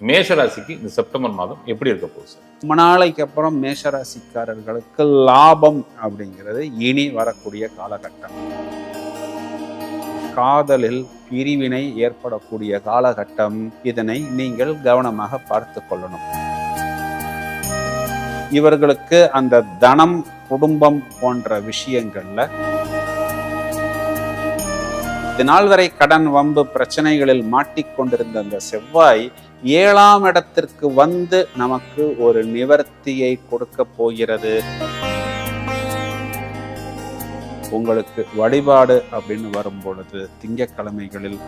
மேஷ ராசிக்கு இந்த செப்டம்பர் மாதம் எப்படி இருக்க போகுது சார்? ரொம்ப நாளைக்கு அப்புறம் மேஷராசிக்காரர்களுக்கு லாபம் அப்படிங்கிறது இனி வரக்கூடிய காலகட்டம். காதலில் பிரிவினை ஏற்படக்கூடிய காலகட்டம். இதனை நீங்கள் கவனமாக பார்த்து கொள்ளணும். இவர்களுக்கு அந்த தனம் குடும்பம் போன்ற விஷயங்கள்ல இது நாள் வரை கடன் வம்பு பிரச்சனைகளில் மாட்டிக்கொண்டிருந்த அந்த செவ்வாய் ஏழாம் இடத்திற்கு வந்து நமக்கு ஒரு நிவர்த்தியை கொடுக்க போகிறது. உங்களுக்கு வழிபாடு அப்படின்னு வரும் பொழுது திங்கட்கிழமைகளில்.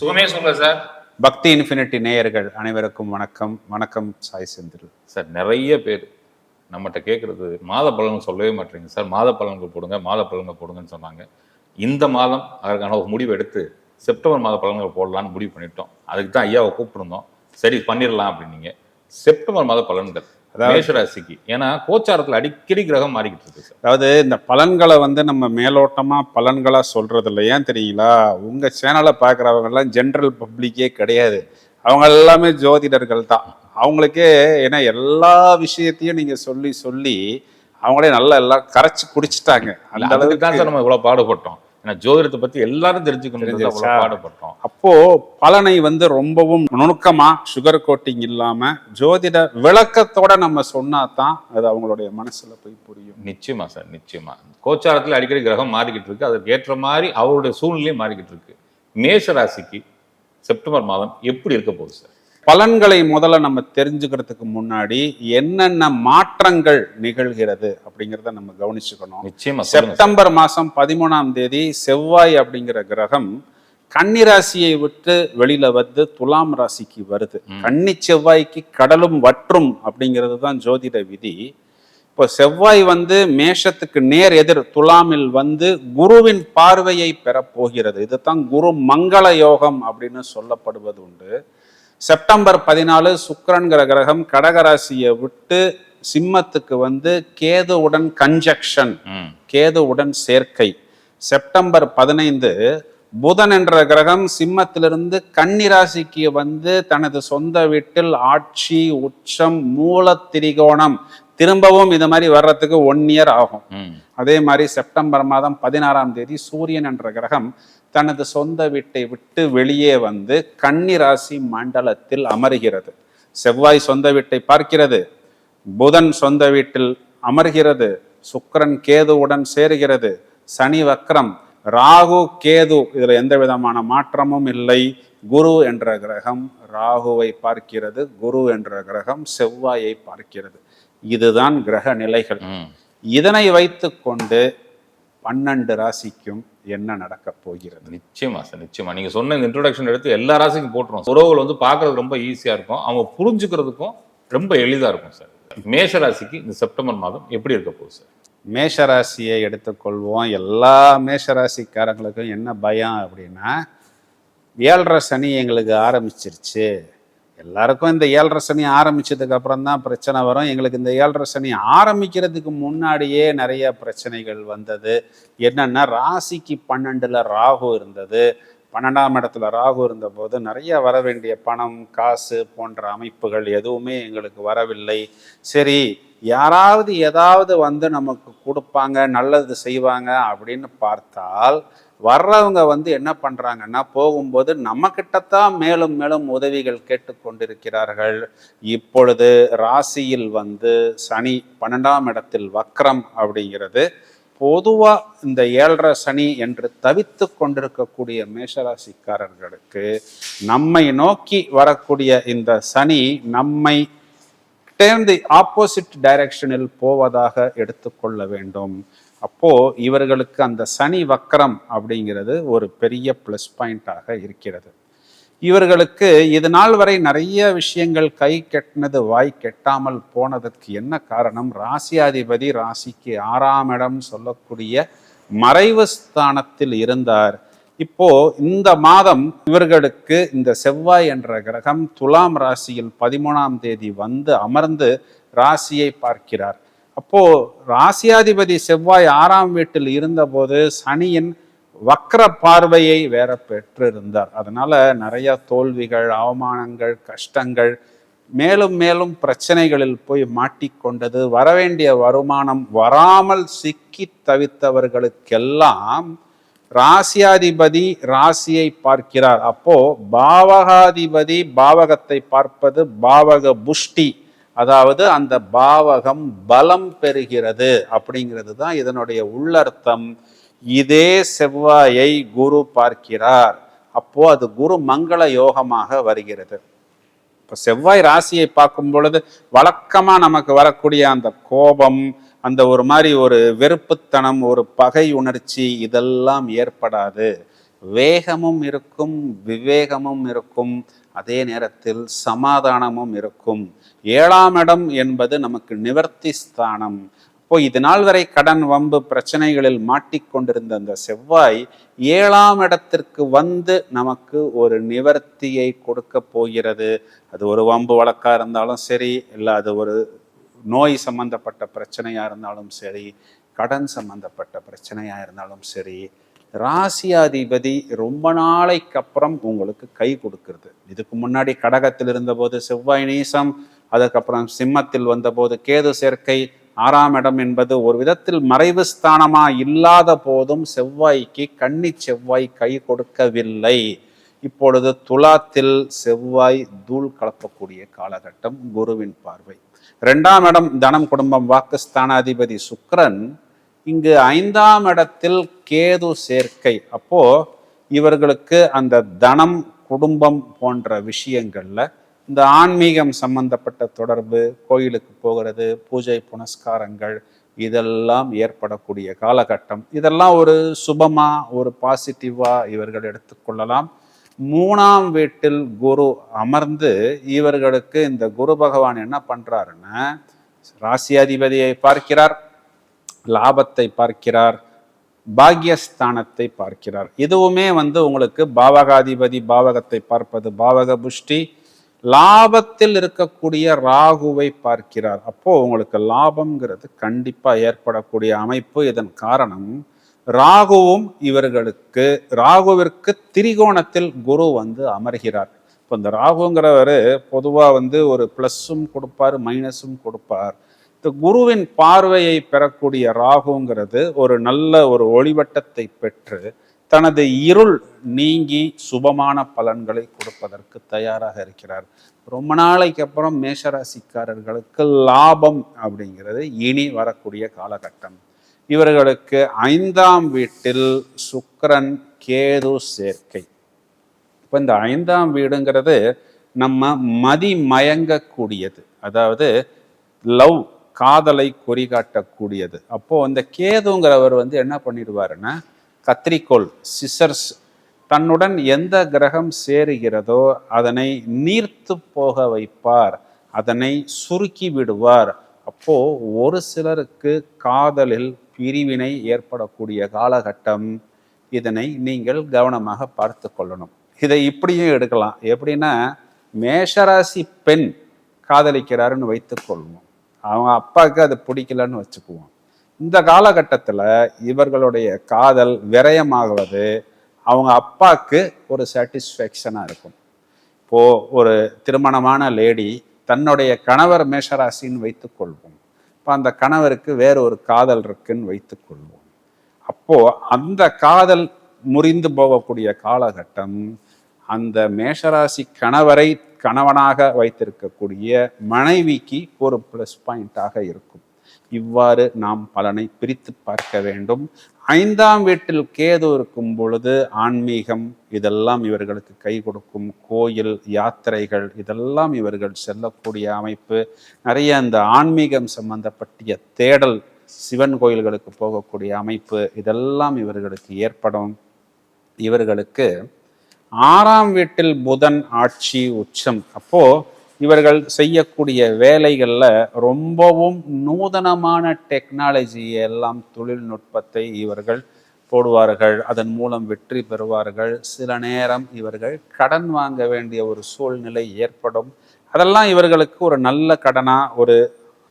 சுகமே சொல்லுங்க சார். பக்தி இன்ஃபினிட்டி நேயர்கள் அனைவருக்கும் வணக்கம். வணக்கம் சாய் செந்தில். சார் நிறைய பேர். நம்மகிட்ட கேட்குறது மாத பலன்கள் சொல்லவே மாட்டேங்க சார் மாத பலன்கள் போடுங்க மாத பலன்கள் போடுங்கன்னு சொன்னாங்க. இந்த மாதம் அதற்கான ஒரு முடிவு எடுத்து செப்டம்பர் மாத பலன்கள் போடலான்னு முடிவு பண்ணிட்டோம். அதுக்கு தான் ஐயாவை கூப்பிட்டுருந்தோம். சரி பண்ணிடலாம் அப்படின்னீங்க. செப்டம்பர் மாத பலன்கள் அதாவது- மேஷராசிக்கு ஏன்னா கோச்சாரத்தில் அடிக்கடி கிரகம் மாறிக்கிட்டு இருக்கு அதாவது இந்த பலன்களை வந்து நம்ம மேலோட்டமா பலன்களா சொல்றது இல்லை. ஏன் தெரியுங்களா? உங்க சேனலை பார்க்குறவங்க எல்லாம் ஜென்ரல் பப்ளிக்கே கிடையாது. அவங்க எல்லாமே ஜோதிடர்கள் தான். அவங்களுக்கே ஏன்னா எல்லா விஷயத்தையும் நீங்க சொல்லி சொல்லி அவங்களே நல்லா எல்லாம் கரைச்சு குடிச்சிட்டாங்க. அந்த அளவுக்கு தான் சார் நம்ம இவ்வளோ பாடுபட்டோம். ஏன்னா ஜோதிடத்தை பத்தி எல்லாரும் தெரிஞ்சுக்கணும் பாடுபட்டோம். அப்போ பலனை வந்து ரொம்பவும் நுணுக்கமா சுகர் கோட்டிங் இல்லாம ஜோதிட விளக்கத்தோட நம்ம சொன்னா தான் அது அவங்களுடைய மனசுல போய் புரியும். நிச்சயமா சார் நிச்சயமா. கோச்சாரத்தில் அடிக்கடி கிரகம் மாறிக்கிட்டு இருக்கு. அதற்கு ஏற்ற மாதிரி அவருடைய சூழ்நிலையும் மாறிக்கிட்டு இருக்கு. மேஷ ராசிக்கு செப்டம்பர் மாதம் எப்படி இருக்க போகுது சார்? பலன்களை முதல்ல நம்ம தெரிஞ்சுக்கிறதுக்கு முன்னாடி என்னென்ன மாற்றங்கள் நிகழ்கிறது அப்படிங்கிறத நம்ம கவனிச்சுக்கணும். நிச்சயமா. செப்டம்பர் மாசம் பதிமூணாம் தேதி செவ்வாய் அப்படிங்கிற கிரகம் கன்னிராசியை விட்டு வெளியில வந்து துலாம் ராசிக்கு வருது. கன்னி செவ்வாய்க்கு கடலும் வற்றும் அப்படிங்கிறது தான் ஜோதிட விதி. இப்போ செவ்வாய் வந்து மேஷத்துக்கு நேர் எதிர் துலாமில் வந்து குருவின் பார்வையை பெறப் போகிறது இதுதான் குரு மங்கள யோகம் அப்படின்னு சொல்லப்படுவது உண்டு. செப்டம்பர் பதினாலு சுக்கிரன்கிற கிரகம் கடகராசியை விட்டு சிம்மத்துக்கு வந்து கேதுவுடன் கன்ஜக்ஷன் கேதுவுடன் சேர்க்கை. செப்டம்பர் பதினைந்து புதன் என்ற கிரகம் சிம்மத்திலிருந்து கன்னிராசிக்கு வந்து தனது சொந்த வீட்டில் ஆட்சி உச்சம் மூல திரிகோணம் திரும்பவும் இது மாதிரி வர்றதுக்கு ஒன் இயர் ஆகும். அதே மாதிரி செப்டம்பர் மாதம் பதினாறாம் தேதி சூரியன் என்ற கிரகம் தனது சொந்த வீட்டை விட்டு வெளியே வந்து கன்னி ராசி மண்டலத்தில் அமருகிறது. செவ்வாய் சொந்த வீட்டை பார்க்கிறது. புதன் சொந்த வீட்டில் அமர்கிறது. சுக்கிரன் கேதுவுடன் சேருகிறது. சனி வக்ரம் ராகு கேது இதுல எந்த விதமான மாற்றமும் இல்லை. குரு என்ற கிரகம் ராகுவை பார்க்கிறது. குரு என்ற கிரகம் செவ்வாயை பார்க்கிறது. இதுதான் கிரக நிலைகள். இதனை வைத்துக்கொண்டு பன்னெண்டு ராசிக்கும் என்ன நடக்கப் போகிறது? நிச்சயமா சார் நிச்சயமா. நீங்க சொன்ன இந்த இன்ட்ரோடக்ஷன் எடுத்து எல்லா ராசிக்கும் போட்டுருவோம் உறவுகள் வந்து பார்க்கறது ரொம்ப ஈஸியா இருக்கும். அவங்க புரிஞ்சுக்கிறதுக்கும் ரொம்ப எளிதா இருக்கும் சார். மேஷ ராசிக்கு இந்த செப்டம்பர் மாதம் எப்படி இருக்க போகுது சார்? மேஷராசியை எடுத்துக்கொள்வோம். எல்லா மேஷராசிக்காரங்களுக்கும் என்ன பயம் அப்படின்னா ஏழரை சனி எங்களுக்கு ஆரம்பிச்சிருச்சு. எல்லாருக்கும் இந்த ஏழரை சனி ஆரம்பிச்சதுக்கு அப்புறம் தான் பிரச்சனை வரும். எங்களுக்கு இந்த ஏழரை சனி ஆரம்பிக்கிறதுக்கு முன்னாடியே நிறைய பிரச்சனைகள் வந்தது. என்னன்னா ராசிக்கு பன்னெண்டுல ராகு இருந்தது. பன்னெண்டாம் இடத்துல ராகு இருந்தபோது நிறைய வர வேண்டிய பணம் காசு போன்ற அமைப்புகள் எதுவுமே எங்களுக்கு வரவில்லை. சரி யாராவது ஏதாவது வந்து நமக்கு கொடுப்பாங்க நல்லது செய்வாங்க அப்படின்னு பார்த்தால் வர்றவங்க வந்து என்ன பண்ணுறாங்கன்னா போகும்போது நம்ம கிட்டத்தான் மேலும் மேலும் உதவிகள் கேட்டுக்கொண்டிருக்கிறார்கள் இப்பொழுது ராசியில் வந்து சனி பன்னெண்டாம் இடத்தில் வக்ரம் அப்படிங்கிறது. பொதுவாக இந்த ஏழரை சனி என்று தவித்து கொண்டிருக்கக்கூடிய மேஷராசிக்காரர்களுக்கு நம்மை நோக்கி வரக்கூடிய இந்த சனி நம்மை டேர்ந்து ஆப்போசிட் டைரக்ஷனில் போவதாக எடுத்துக்கொள்ள வேண்டும். அப்போது இவர்களுக்கு அந்த சனி வக்கரம் அப்படிங்கிறது ஒரு பெரிய ப்ளஸ் பாயிண்டாக இருக்கிறது. இவர்களுக்கு இது நாள் வரை நிறைய விஷயங்கள் கை கெட்டினது வாய் கெட்டாமல் போனதற்கு என்ன காரணம்? ராசியாதிபதி ராசிக்கு ஆறாம் இடம் சொல்லக்கூடிய மறைவு ஸ்தானத்தில் இருந்தார். இப்போ இந்த மாதம் இவர்களுக்கு இந்த செவ்வாய் என்ற கிரகம் துலாம் ராசியில் பதிமூணாம் தேதி வந்து அமர்ந்து ராசியை பார்க்கிறார். அப்போ ராசியாதிபதி செவ்வாய் ஆறாம் வீட்டில் இருந்தபோது சனியின் வக்ர பார்வையை வேற பெற்றிருந்தார். அதனால நிறைய தோல்விகள் அவமானங்கள் கஷ்டங்கள் மேலும் மேலும் பிரச்சனைகளில் போய் மாட்டிக்கொண்டது வரவேண்டிய வருமானம் வராமல் சிக்கி தவித்தவர்களுக்கெல்லாம் ராசியாதிபதி ராசியை பார்க்கிறார். அப்போ பாவகாதிபதி பாவகத்தை பார்ப்பது பாவக புஷ்டி. அதாவது அந்த பாவகம் பலம் பெறுகிறது அப்படிங்கிறது தான் இதனுடைய உள்ளர்த்தம். இதே செவ்வாயை குரு பார்க்கிறார். அப்போ அது குரு மங்கள யோகமாக வருகிறது. இப்போ செவ்வாய் ராசியை பார்க்கும் பொழுது வழக்கமாக நமக்கு வரக்கூடிய அந்த கோபம் அந்த ஒரு மாதிரி ஒரு வெறுப்புத்தனம் ஒரு பகை உணர்ச்சி இதெல்லாம் ஏற்படாது. வேகமும் இருக்கும் விவேகமும் இருக்கும். அதே நேரத்தில் சமாதானமும் இருக்கும். ஏழாம் இடம் என்பது நமக்கு நிவர்த்தி ஸ்தானம். இப்போ இது நாள் வரை கடன் வம்பு பிரச்சனைகளில் மாட்டிக்கொண்டிருந்த அந்த செவ்வாய் ஏழாம் இடத்திற்கு வந்து நமக்கு ஒரு நிவர்த்தியை கொடுக்க போகிறது. அது ஒரு வம்பு வழக்காக இருந்தாலும் சரி இல்லை அது ஒரு நோய் சம்பந்தப்பட்ட பிரச்சனையாக இருந்தாலும் சரி கடன் சம்பந்தப்பட்ட பிரச்சனையாக இருந்தாலும் சரி ராசியாதிபதி ரொம்ப நாளைக்கு அப்புறம் உங்களுக்கு கை கொடுக்கிறது. இதுக்கு முன்னாடி கடகத்தில் இருந்தபோது செவ்வாய் நீசம் அதுக்கப்புறம் சிம்மத்தில் வந்தபோது கேது சேர்க்கை ஆறாம் இடம் என்பது ஒரு விதத்தில் மறைவு ஸ்தானமா இல்லாத போதும் செவ்வாய்க்கு கன்னி செவ்வாய் கை கொடுக்கவில்லை. இப்பொழுது துலாத்தில் செவ்வாய் தூள் கலப்பக்கூடிய காலகட்டம் குருவின் பார்வை. ரெண்டாம் இடம் தனம் குடும்பம் வாக்குஸ்தானாதிபதி சுக்ரன் இங்கு ஐந்தாம் இடத்தில் கேது சேர்க்கை. அப்போ இவர்களுக்கு அந்த தனம் குடும்பம் போன்ற விஷயங்கள்ல இந்த ஆன்மீகம் சம்பந்தப்பட்ட தொடர்பு கோயிலுக்கு போகிறது பூஜை புனஸ்காரங்கள் இதெல்லாம் ஏற்படக்கூடிய காலகட்டம். இதெல்லாம் ஒரு சுபமா ஒரு பாசிட்டிவா இவர்கள் எடுத்துக்கொள்ளலாம் மூணாம் வீட்டில் குரு அமர்ந்து இவர்களுக்கு இந்த குரு பகவான் என்ன பண்றாருன்னா ராசியாதிபதியை பார்க்கிறார். லாபத்தை பார்க்கிறார் பாக்யஸ்தானத்தை பார்க்கிறார். இதுவுமே வந்து உங்களுக்கு பாவகாதிபதி பாவகத்தை பார்ப்பது பாவக புஷ்டி லாபத்தில் இருக்கக்கூடிய ராகுவை பார்க்கிறார். அப்போ உங்களுக்கு லாபம்ங்கிறது கண்டிப்பாக ஏற்படக்கூடிய அமைப்பு இதன் காரணம் ராகுவும் இவர்களுக்கு ராகுவிற்கு திரிகோணத்தில் குரு வந்து அமர்கிறார். இப்போ இந்த ராகுங்கிறவர் பொதுவாக வந்து ஒரு ப்ளஸ்ஸும் கொடுப்பார் மைனஸும் கொடுப்பார். குருவின் பார்வையை பெறக்கூடிய ராகுங்கிறது ஒரு நல்ல ஒரு ஒளிவட்டத்தை பெற்று தனது இருள் நீங்கி சுபமான பலன்களை கொடுப்பதற்கு தயாராக இருக்கிறார். ரொம்ப நாளைக்கு அப்புறம் மேஷராசிக்காரர்களுக்கு லாபம் அப்படிங்கிறது இனி வரக்கூடிய காலகட்டம். இவர்களுக்கு ஐந்தாம் வீட்டில் சுக்கரன் கேது சேர்க்கை. இப்போ இந்த ஐந்தாம் வீடுங்கிறது நம்ம மதி மயங்கக்கூடியது அதாவது லவ் காதலை குறிகாட்டக்கூடியது. அப்போது அந்த கேதுங்கிறவர் வந்து என்ன பண்ணிடுவாருன்னா கத்திரிக்கோள் சிசர்ஸ் தன்னுடன் எந்த கிரகம் சேருகிறதோ அதனை நீர்த்து போக வைப்பார். அதனை சுருக்கி விடுவார். அப்போது ஒரு சிலருக்கு காதலில் பிரிவினை ஏற்படக்கூடிய காலகட்டம். இதனை நீங்கள் கவனமாக பார்த்து கொள்ளணும். இதை இப்படியும் எடுக்கலாம். எப்படின்னா மேஷராசி பெண் காதலிக்கிறாருன்னு வைத்துக்கொள்வோம் அவங்க அப்பாவுக்கு அது பிடிக்கலன்னு வச்சுக்குவோம். இந்த காலகட்டத்தில் இவர்களுடைய காதல் விரயமாகுவது அவங்க அப்பாவுக்கு ஒரு சாட்டிஸ்ஃபேக்ஷனாக இருக்கும். இப்போ ஒரு திருமணமான லேடி தன்னுடைய கணவர் மேஷராசின்னு வைத்துக்கொள்வோம் இப்போ அந்த கணவருக்கு வேற ஒரு காதல் இருக்குன்னு வைத்துக்கொள்வோம் அப்போது அந்த காதல் முறிந்து போகக்கூடிய காலகட்டம் அந்த மேஷராசி கணவரை கணவனாக வைத்திருக்கக்கூடிய மனைவிக்கு ஒரு ப்ளஸ் பாயிண்டாக இருக்கும். இவ்வாறு நாம் பலனை பிரித்து பார்க்க வேண்டும். ஐந்தாம் வீட்டில் கேது இருக்கும் பொழுது ஆன்மீகம் இதெல்லாம் இவர்களுக்கு கை கொடுக்கும். கோயில் யாத்திரைகள் இதெல்லாம் இவர்கள் செல்லக்கூடிய அமைப்பு. நிறைய அந்த ஆன்மீகம் சம்பந்தப்பட்டிய தேடல் சிவன் கோயில்களுக்கு போகக்கூடிய அமைப்பு இதெல்லாம் இவர்களுக்கு ஏற்படும். இவர்களுக்கு ஆறாம் வீட்டில் புதன் ஆட்சி உச்சம். அப்போ இவர்கள் செய்யக்கூடிய வேலைகளில் ரொம்பவும் நூதனமான டெக்னாலஜி எல்லாம் தொழில்நுட்பத்தை இவர்கள் போடுவார்கள். அதன் மூலம் வெற்றி பெறுவார்கள். சில நேரம் இவர்கள் கடன் வாங்க வேண்டிய ஒரு சூழ்நிலை ஏற்படும். அதெல்லாம் இவர்களுக்கு ஒரு நல்ல கடனாக ஒரு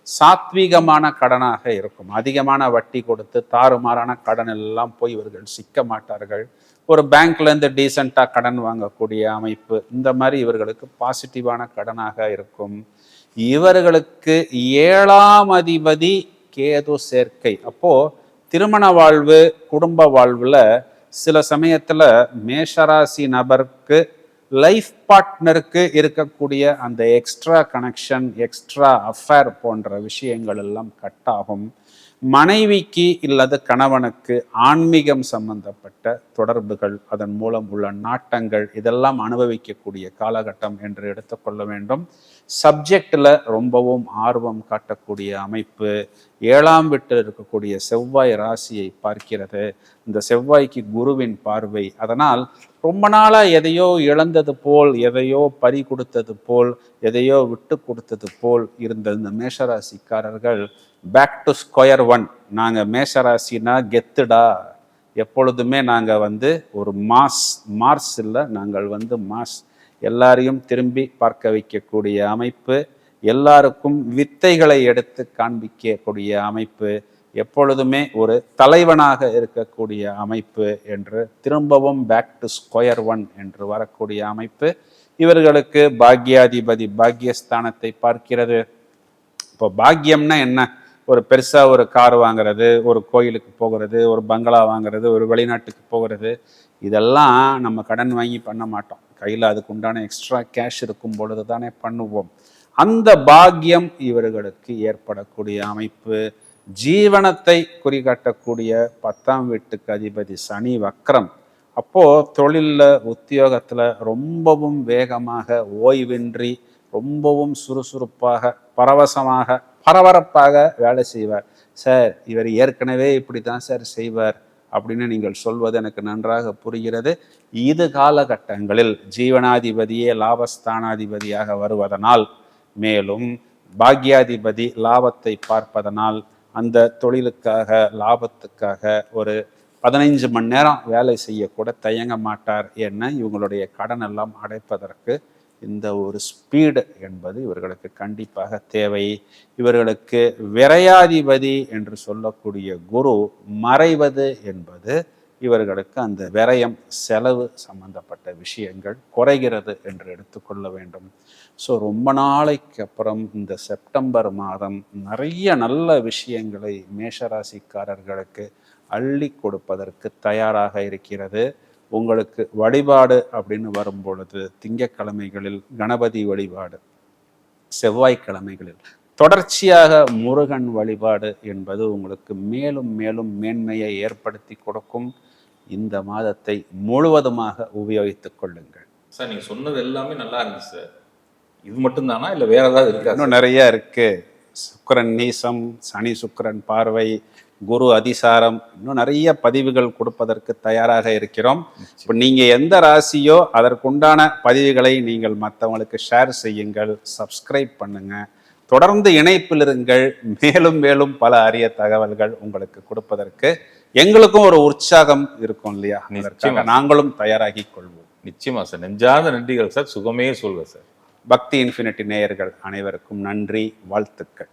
சாத்வீகமான கடனாக இருக்கும். அதிகமான வட்டி கொடுத்து தாறுமாறான கடன் எல்லாம் போய் இவர்கள் சிக்க மாட்டார்கள். ஒரு பேங்க்லேருந்து டீசெண்டாக கடன் வாங்கக்கூடிய அமைப்பு. இந்த மாதிரி இவர்களுக்கு பாசிட்டிவான கடனாக இருக்கும். இவர்களுக்கு ஏழாம் அதிபதி கேது சேர்க்கை. அப்போது திருமண வாழ்வு குடும்ப வாழ்வில் சில சமயத்தில் மேஷராசி நபருக்கு லைஃப் பார்ட்னருக்கு இருக்கக்கூடிய அந்த எக்ஸ்ட்ரா கனெக்ஷன் எக்ஸ்ட்ரா அஃபேர் போன்ற விஷயங்கள் எல்லாம் கட் ஆகும். மனைவிக்கு இல்லது கணவனுக்கு ஆன்மீகம் சம்பந்தப்பட்ட தொடர்புகள் அதன் மூலம் உள்ள நாட்டங்கள் இதெல்லாம் அனுபவிக்கக்கூடிய காலகட்டம் என்று எடுத்துக்கொள்ள வேண்டும். சப்ஜெக்டில் ரொம்பவும் ஆர்வம் காட்டக்கூடிய அமைப்பு ஏழாம் வீட்டில் இருக்கக்கூடிய செவ்வாய் ராசியை பார்க்கிறது. இந்த செவ்வாய்க்கு குருவின் பார்வை. அதனால் ரொம்ப நாளாக எதையோ இழந்தது போல் எதையோ பறி கொடுத்தது போல் எதையோ விட்டு கொடுத்தது போல் இருந்த இந்த மேஷராசிக்காரர்கள் பேக் டு ஸ்கொயர் ஒன் நாங்கள் மேஷராசினா கெத்துடா. எப்பொழுதுமே நாங்கள் வந்து ஒரு மாஸ் மார்ஸ் இல்லை நாங்கள் வந்து மாஸ் எல்லாரையும் திரும்பி பார்க்க வைக்கக்கூடிய அமைப்பு எல்லாருக்கும் வித்தைகளை எடுத்து காண்பிக்கக்கூடிய அமைப்பு எப்பொழுதுமே ஒரு தலைவனாக இருக்கக்கூடிய அமைப்பு என்று திரும்பவும் பேக் டு ஸ்கொயர் ஒன் என்று வரக்கூடிய அமைப்பு. இவர்களுக்கு பாக்யாதிபதி பாக்யஸ்தானத்தை பார்க்கிறது. இப்போ பாக்கியம்னா என்ன? ஒரு பெருசாக ஒரு கார் வாங்குறது ஒரு கோயிலுக்கு போகிறது ஒரு பங்களா வாங்குறது ஒரு வெளிநாட்டுக்கு போகிறது இதெல்லாம் நம்ம கடன் வாங்கி பண்ண மாட்டோம். கையில் அதுக்கு உண்டான எக்ஸ்ட்ரா கேஷ் இருக்கும் பொழுது தானே பண்ணுவோம். அந்த பாக்கியம் இவர்களுக்கு ஏற்படக்கூடிய அமைப்பு. ஜீவனத்தை குறிகாட்டக்கூடிய பத்தாம் வீட்டுக்கு அதிபதி சனி வக்ரம். அப்போது தொழிலில் உத்தியோகத்தில் ரொம்பவும் வேகமாக ஓய்வின்றி ரொம்பவும் சுறுசுறுப்பாக பரவசமாக பரபரப்பாக வேலை செய்வார். சார் இவர் ஏற்கனவே இப்படி தான் சார் செய்வார் அப்படின்னு நீங்கள் சொல்வது எனக்கு நன்றாக புரிகிறது. இது காலகட்டங்களில் ஜீவனாதிபதியே லாபஸ்தானாதிபதியாக வருவதனால் மேலும் பாக்யாதிபதி லாபத்தை பார்ப்பதனால் அந்த தொழிலுக்காக லாபத்துக்காக ஒரு பதினைஞ்சு மணி நேரம் வேலை செய்யக்கூட தயங்க மாட்டார். என்ன இவங்களுடைய கடன் எல்லாம் அடைப்பதற்கு இந்த ஒரு ஸ்பீடு என்பது இவர்களுக்கு கண்டிப்பாக தேவை. இவர்களுக்கு விரையாதிபதி என்று சொல்லக்கூடிய குரு மறைவது என்பது இவர்களுக்கு அந்த விரயம் செலவு சம்பந்தப்பட்ட விஷயங்கள் குறைகிறது என்று எடுத்துக்கொள்ள வேண்டும். ஸோ ரொம்ப நாளைக்கு அப்புறம் இந்த செப்டம்பர் மாதம் நிறைய நல்ல விஷயங்களை மேஷராசிக்காரர்களுக்கு அள்ளி கொடுப்பதற்கு தயாராக இருக்கிறது. உங்களுக்கு வழிபாடு அப்படின்னு வரும் பொழுது திங்கக்கிழமைகளில் கணபதி வழிபாடு செவ்வாய்க்கிழமைகளில். தொடர்ச்சியாக முருகன் வழிபாடு என்பது உங்களுக்கு மேலும் மேலும் மேன்மையை ஏற்படுத்தி கொடுக்கும். இந்த மாதத்தை முழுவதுமாக உபயோகித்துக் கொள்ளுங்கள். சார் நீங்க சொன்னது எல்லாமே நல்லா இருந்துச்சு சார். இது மட்டும்தானா? இல்ல வேற ஏதாவது இருக்கா இன்னும் நிறைய இருக்கு. சுக்கிரன் நீசம் சனி சுக்கிரன் பார்வை குரு அதிசாரம் இன்னும் நிறைய பதிவுகள் கொடுப்பதற்கு தயாராக இருக்கிறோம். இப்போ நீங்க எந்த ராசியோ அதற்குண்டான பதிவுகளை நீங்கள் மற்றவங்களுக்கு ஷேர் செய்யுங்கள் சப்ஸ்கிரைப் பண்ணுங்க. தொடர்ந்து இணைப்பில் இருங்கள். மேலும் மேலும் பல அரிய தகவல்கள் உங்களுக்கு கொடுப்பதற்கு எங்களுக்கும் ஒரு உற்சாகம் இருக்கும் இல்லையா? அதற்காக நிச்சயமா. நாங்களும் தயாராகி கொள்வோம். நிச்சயமா சார். நெஞ்சாத நன்றிகள் சார். சுகமே சொல்வேன் சார். பக்தி இன்ஃபினிட்டி நேயர்கள் அனைவருக்கும் நன்றி வாழ்த்துக்கள்.